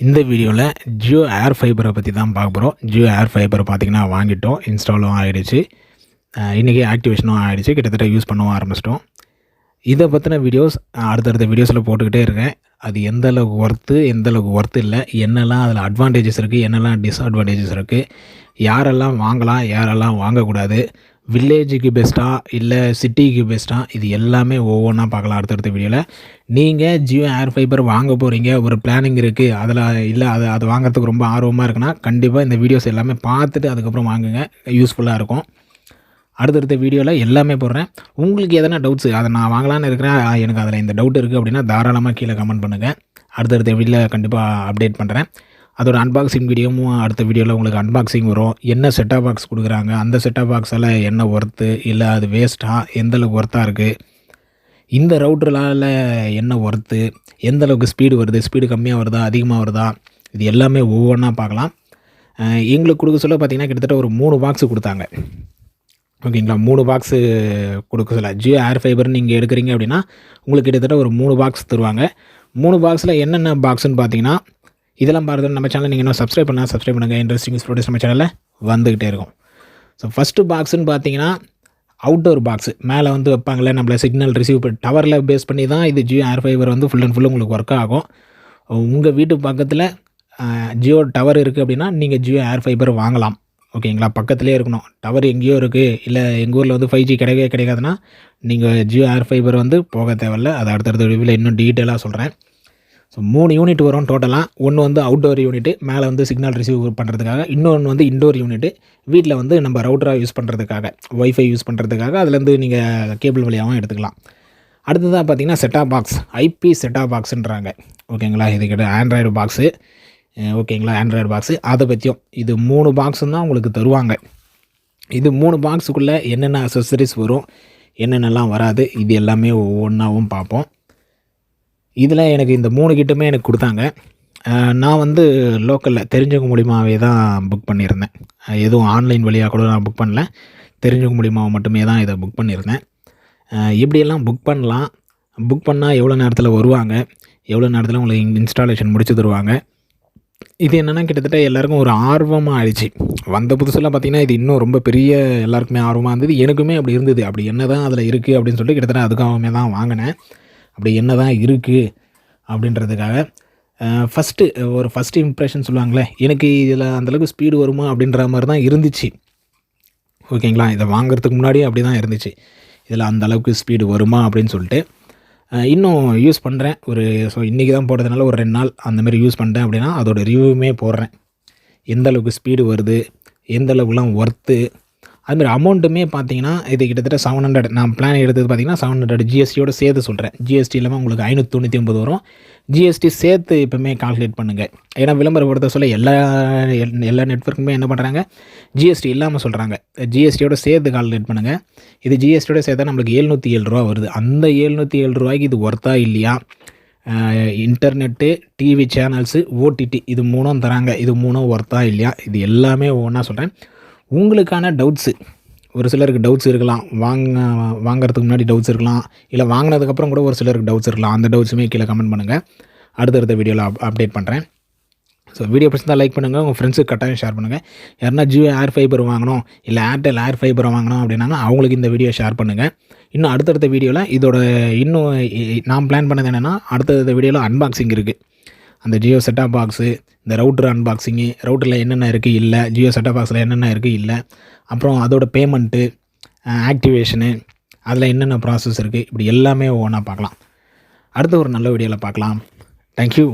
இந்த வீடியோவில் ஜியோ ஏர் ஃபைபரை பற்றி தான் பார்க்க போகிறோம் ஜியோ ஏர் ஃபைபரை பார்த்திங்கன்னா வாங்கிட்டோம் இன்ஸ்டாலும் ஆகிடுச்சு இன்றைக்கி ஆக்டிவேஷனும் ஆகிடுச்சு கிட்டத்தட்ட யூஸ் பண்ணவும் ஆரம்பிச்சிட்டோம். இதை பற்றின வீடியோஸ் அடுத்தடுத்த வீடியோஸில் போட்டுக்கிட்டே இருக்கேன். அது எந்த அளவுக்கு ஒர்த்து எந்த அளவுக்கு ஒர்த்து இல்லை என்னெல்லாம் அதில் அட்வான்டேஜஸ் இருக்குது என்னெல்லாம் டிஸ்அட்வான்டேஜஸ் இருக்குது யாரெல்லாம் வாங்கலாம் யாரெல்லாம் வாங்கக்கூடாது வில்லேஜுக்கு பெஸ்ட்டாக இல்லை சிட்டிக்கு பெஸ்ட்டாக இது எல்லாமே ஒவ்வொன்றா பார்க்கலாம் அடுத்தடுத்த வீடியோவில் நீங்கள் ஜியோ ஏர் ஃபைபர் வாங்க போகிறீங்க ஒரு பிளானிங் இருக்குது அதில் இல்லை அது அது வாங்குறதுக்கு ரொம்ப ஆர்வமாக இருக்குன்னா கண்டிப்பாக இந்த வீடியோஸ் எல்லாமே பார்த்துட்டு அதுக்கப்புறம் வாங்குங்க யூஸ்ஃபுல்லாக இருக்கும். அடுத்தடுத்த வீடியோவில் எல்லாமே போடுறேன். உங்களுக்கு எதனா டவுட்ஸு அதை நான் வாங்கலான்னு இருக்கிறேன் எனக்கு அதில் இந்த டவுட் இருக்குது அப்படின்னா தாராளமாக கீழே கமெண்ட் பண்ணுங்கள் அடுத்தடுத்த வீடியோவில் கண்டிப்பாக அப்டேட் பண்ணுறேன் அதோட அன்பாக்சிங் வீடியோவும் அடுத்த வீடியோவில் உங்களுக்கு அன்பாக்சிங் வரும். என்ன செட்டாக பாக்ஸ் கொடுக்குறாங்க? அந்த செட்டாக பாக்ஸால் என்ன ஒர்த்து இல்லை அது வேஸ்ட்டாக எந்த அளவுக்கு ஒர்த்தாக இருக்குது இந்த ரவுட்டரால் என்ன ஒர்த்து எந்த அளவுக்கு ஸ்பீடு வருது? ஸ்பீடு கம்மியாக வருதா? அதிகமாக வருதா? இது எல்லாமே ஒவ்வொன்றா பார்க்கலாம். எங்களுக்கு கொடுக்க சொல்ல பார்த்தீங்கன்னா கிட்டத்தட்ட ஒரு மூணு பாக்ஸ் கொடுத்தாங்க. ஓகேங்களா? மூணு பாக்ஸு கொடுக்க சொல்ல. ஜியோ ஏர் ஃபைபர் நீங்கள் எடுக்கிறீங்க அப்படின்னா உங்களுக்கு கிட்டத்தட்ட ஒரு மூணு பாக்ஸ் தருவாங்க. மூணு பாக்ஸில் என்னென்ன பாக்ஸ்னு பார்த்தீங்கன்னா இதெல்லாம் பார்த்து நம்ம சேனல் நீங்கள் இன்னும் சப்ஸ்கிரைப் பண்ணால் சப்ஸ்கிரைப் பண்ணுங்கள். இன்ட்ரெஸ்டிங் ஸ்டோரிஸ் நம்ம சேனலில் வந்துக்கிட்டே இருக்கும். ஸோ ஃபஸ்ட்டு பாக்ஸுன்னு பார்த்தீங்கன்னா அவுட்டோர் பாக்ஸு மேலே வந்து வைப்பாங்களே நம்மள சிக்னல் ரிசீவ் பண்ணி டவரில் பேஸ் பண்ணி தான் இது ஜியோ ஏர் ஃபைபர் வந்து ஃபுல் அண்ட் ஃபுல் உங்களுக்கு ஒர்க் ஆகும். உங்கள் வீட்டு பக்கத்தில் ஜியோ டவர் இருக்குது அப்படின்னா நீங்கள் ஜியோ ஏர் ஃபைபர் வாங்கலாம். ஓகேங்களா? பக்கத்துலேயே இருக்கணும். டவர் எங்கேயோ இருக்குது இல்லை எங்கள் ஊரில் வந்து ஃபைவ் ஜி கிடைக்கவே கிடைக்காதுன்னா நீங்கள் ஜியோ ஏர் ஃபைபர் வந்து போக தேவையில்ல. அது அடுத்தடுத்த வீடியோவில் இன்னும் டீட்டெயிலாக சொல்கிறேன் ஸோ மூணு யூனிட் வரும் டோட்டலாக ஒன்று வந்து அவுட்டோர் யூனிட்டு மேலே வந்து சிக்னல் ரிசீவ் பண்ணுறதுக்காக இன்னொன்று வந்து இன்டோர் யூனிட்டு வீட்டில் வந்து நம்ம ரவுட்டராக யூஸ் பண்ணுறதுக்காக ஒய்ஃபை யூஸ் பண்ணுறதுக்காக அதுலேருந்து நீங்கள் கேபிள் வழியாகவும் எடுத்துக்கலாம். அடுத்ததாக பார்த்தீங்கன்னா செட்டா பாக்ஸ் ஐபி செட்டாப் பாக்ஸுன்றாங்க ஓகேங்களா இது கிட்ட ஆண்ட்ராய்டு பாக்ஸு ஓகேங்களா ஆண்ட்ராய்டு பாக்ஸு அதை பற்றியும் இது மூணு பாக்ஸும் தான் உங்களுக்கு தருவாங்க. இது மூணு பாக்ஸுக்குள்ளே என்னென்ன அசசரிஸ் வரும் என்னென்னலாம் வராது இது எல்லாமே ஒவ்வொன்றாவும் பார்ப்போம். இதில் எனக்கு இந்த மூணு கிட்டுமே எனக்கு கொடுத்தாங்க. நான் வந்து லோக்கலில் தெரிஞ்சவங்க மூலியமாகவே தான் புக் பண்ணியிருந்தேன். எதுவும் ஆன்லைன் வழியாக கூட நான் புக் பண்ணல. தெரிஞ்சவங்க மூலிமாவை மட்டுமே தான் இதை புக் பண்ணியிருந்தேன். இப்படியெல்லாம் எப்படியெல்லாம் புக் பண்ணலாம்? புக் பண்ணால் எவ்வளோ நேரத்தில் வருவாங்க? எவ்வளோ நேரத்தில் உங்களுக்கு இன்ஸ்டாலேஷன் முடிச்சு தருவாங்க? இது என்னென்னா கிட்டத்தட்ட எல்லாருக்கும் ஒரு ஆர்வமாக ஆயிடுச்சு. வந்த புதுசில் பார்த்தீங்கன்னா இது இன்னும் ரொம்ப பெரிய எல்லாருக்குமே ஆர்வமாக இருந்தது. எனக்குமே அப்படி இருந்தது. அப்படி என்ன தான் அதில் இருக்குது அப்படின்னு சொல்லிட்டு கிட்டத்தட்ட அதுக்காகவே தான் வாங்கினேன். அப்படி என்ன தான் இருக்குது அப்படின்றதுக்காக ஃபஸ்ட்டு ஒரு ஃபஸ்ட்டு இம்ப்ரெஷன் சொல்லுவாங்களே எனக்கு இதில் அந்தளவுக்கு ஸ்பீடு வருமா அப்படின்ற மாதிரி தான் இருந்துச்சு. ஓகேங்களா? இதை வாங்குறதுக்கு முன்னாடி அப்படி தான் இருந்துச்சு. இதில் அந்த அளவுக்கு ஸ்பீடு வருமா அப்படின்னு சொல்லிட்டு இன்னும் யூஸ் பண்ணுறேன் ஒரு ஸோ இன்றைக்கி தான் போடுறதுனால ஒரு ரெண்டு நாள் அந்தமாரி யூஸ் பண்ணிட்டேன் அப்படின்னா அதோட ரிவ்யூமே போடுறேன். எந்த அளவுக்கு ஸ்பீடு வருது எந்த அளவுக்குலாம் ஒர்த்து அதுமாதிரி அமௌண்ட்டுமே பார்த்தீங்கன்னா இது கிட்டத்தட்ட செவன் ஹண்ட்ரட் நான் பிளான் எடுத்தது பார்த்தீங்கன்னா செவன் ஹண்ட்ரட் ஜிஎஸ்டியோட சேர்த்து சொல்கிறேன் ஜிஎஸ்டி இல்லாமல் உங்களுக்கு ஐநூற்றி தொண்ணூற்றி ஒம்பது வரும். ஜிஎஸ்டி சேர்த்து எப்பவுமே கால்குலேட் பண்ணுங்கள் ஏன்னா விளம்பரப்படுத்த சொல்ல எல்லா எல்- எல்லா நெட்ஒர்க்குமே என்ன பண்ணுறாங்க ஜிஎஸ்டி இல்லாமல் சொல்கிறாங்க ஜிஎஸ்டியோட சேர்த்து கால்குலேட் பண்ணுங்கள் இது ஜிஎஸ்டியோட சேர்த்தா நம்மளுக்கு ஏழ்நூற்றி ஏழு ரூபா வருது. அந்த ஏழ்நூற்றி ஏழு ரூபாய்க்கு இது ஒர்த்தா இல்லையா? இன்டர்நெட்டு டிவி சேனல்ஸு ஓடிடி இது மூணும் தராங்க. இது மூணும் ஒர்த்தா இல்லையா? இது எல்லாமே ஒன்றா சொல்கிறேன் உங்களுக்கான டவுட்ஸு ஒரு சிலருக்கு டவுட்ஸ் இருக்கலாம். வாங்க வாங்கிறதுக்கு முன்னாடி டவுட்ஸ் இருக்கலாம். இல்லை வாங்கினதுக்கப்புறம் கூட ஒரு சிலருக்கு டவுட்ஸ் இருக்கலாம். அந்த டவுட்ஸுமே கீழே கமெண்ட் பண்ணுங்கள் அடுத்தடுத்த வீடியோவில் அப் அப்டேட் பண்ணுறேன் ஸோ வீடியோ பிடிச்சிருந்தா லைக் பண்ணுங்கள் உங்கள் ஃப்ரெண்ட்ஸுக்கு கட்டாயம் ஷேர் பண்ணுங்கள் யாருன்னா ஜியோ ஏர் ஃபைபர் வாங்கணும் இல்லை ஏர்டெல் ஏர் ஃபைபர் வாங்கணும் அப்படின்னா அவங்களுக்கு இந்த வீடியோ ஷேர் பண்ணுங்கள் இன்னும் அடுத்தடுத்த வீடியோவில் இதோட இன்னும் நான் பிளான் பண்ணது என்னென்னா அடுத்தடுத்த வீடியோவில் அன்பாக்சிங் இருக்குது அந்த ஜியோ செட்டாப் பாக்ஸு இந்த ரவுட்ரு அன்பாக்சிங்கு ரவுட்டரில் என்னென்ன இருக்குது இல்லை ஜியோ செட்டாப் பாக்ஸில் என்னென்ன இருக்குது இல்லை. அப்புறம் அதோட பேமெண்ட்டு ஆக்டிவேஷனு அதில் என்னென்ன ப்ராசஸ் இருக்குது இப்படி எல்லாமே ஒவ்வொன்றா பார்க்கலாம். அடுத்த ஒரு நல்ல வீடியோவில் பார்க்கலாம். தேங்க்யூ